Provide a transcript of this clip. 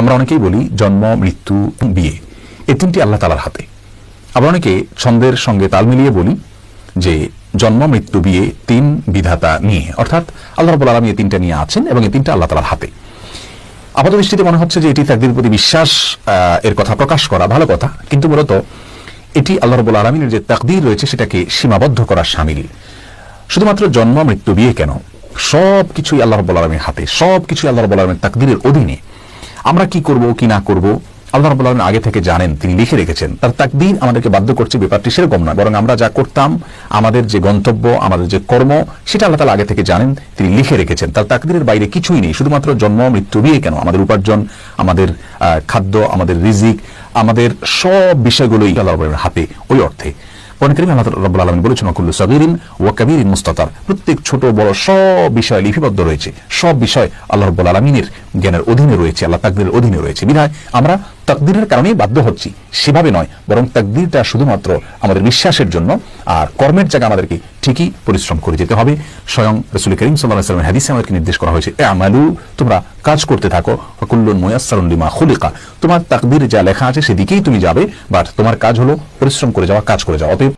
আমরা অনেকেই বলি জন্ম, মৃত্যু, বিয়ে। এই তিনটি আল্লাহ তালার হাতে। আবার অনেকে ছন্দের সঙ্গে তাল মিলিয়ে বলি যে জন্ম, মৃত্যু, বিয়ে তিন বিধাতা নিয়ে। অর্থাৎ আল্লাহ রবুল আলমী এই তিনটা নিয়ে আছেন এবং এই তিনটা আল্লাহ তালার হাতে। আপাত দৃষ্টিতে মনে হচ্ছে যে এটি তাকদির প্রতি বিশ্বাস এর কথা প্রকাশ করা ভালো কথা। কিন্তু মূলত এটি আল্লাহ রবুল আলমিনের যে তাকদির রয়েছে সেটাকে সীমাবদ্ধ করার সামিল। শুধুমাত্র জন্ম, মৃত্যু, বিয়ে কেন? সব কিছুই আল্লাহ রব্বুল আলমীর হাতে সব কিছুই আল্লাহ রব্বুল আলমীর তাকদিরের অধীনে। আমরা কি করব, কি না করব, আল্লাহ রব্বুল আলমী আগে থেকে জানেন, তিনি লিখে রেখেছেন। তার তাকদির আমাদেরকে বাধ্য করছে, ব্যাপারটি সেরকম নয়, বরং আমরা যা করতাম, আমাদের যে গন্তব্য, আমাদের যে কর্ম, সেটা আল্লাহ তালা আগে থেকে জানেন, তিনি লিখে রেখেছেন। তার তাকদিরের বাইরে কিছুই নেই, শুধুমাত্র জন্ম, মৃত্যু বিয়ে কেন? আমাদের উপার্জন, আমাদের খাদ্য, আমাদের রিজিক, আমাদের সব বিষয়গুলোই আল্লাহ রব্বুল হাতে, ওই অর্থে। কোরআন আল্লাহ রাব্বুল আলামিন বলেছেন, অকুল্লু সাগীরিন কাবীরিন মুস্তাতার। প্রত্যেক ছোট বড় সব বিষয় লিপিবদ্ধ রয়েছে, সব বিষয় আল্লাহ রাব্বুল আলামিনের জ্ঞানের অধীনে রয়েছে, আল্লাহ তাকদীরের অধীনে রয়েছে। বিধায় আমরা তাকদীরের কারণেই বাধ্য হচ্ছি। সেভাবে নয়, বরং তাকদীরটা শুধুমাত্র আমাদের বিশ্বাসের জন্য, আর কর্মের জায়গায় আমাদেরকে ঠিকই পরিশ্রম করে যেতে হবে। স্বয়ং রসুল করিম সাল্লাহ হাদিসে আমাদেরকে নির্দেশ করা হয়েছে এ আমালু তোমরা কাজ করতে থাকো কুল্লুন মুয়াসসারুন লিমা খুলিকা তোমার তাকদীর যা লেখা আছে সেদিকেই তুমি যাবে, বাট তোমার কাজ হলো পরিশ্রম করে যাওয়া, কাজ করে যাওয়া। অতএব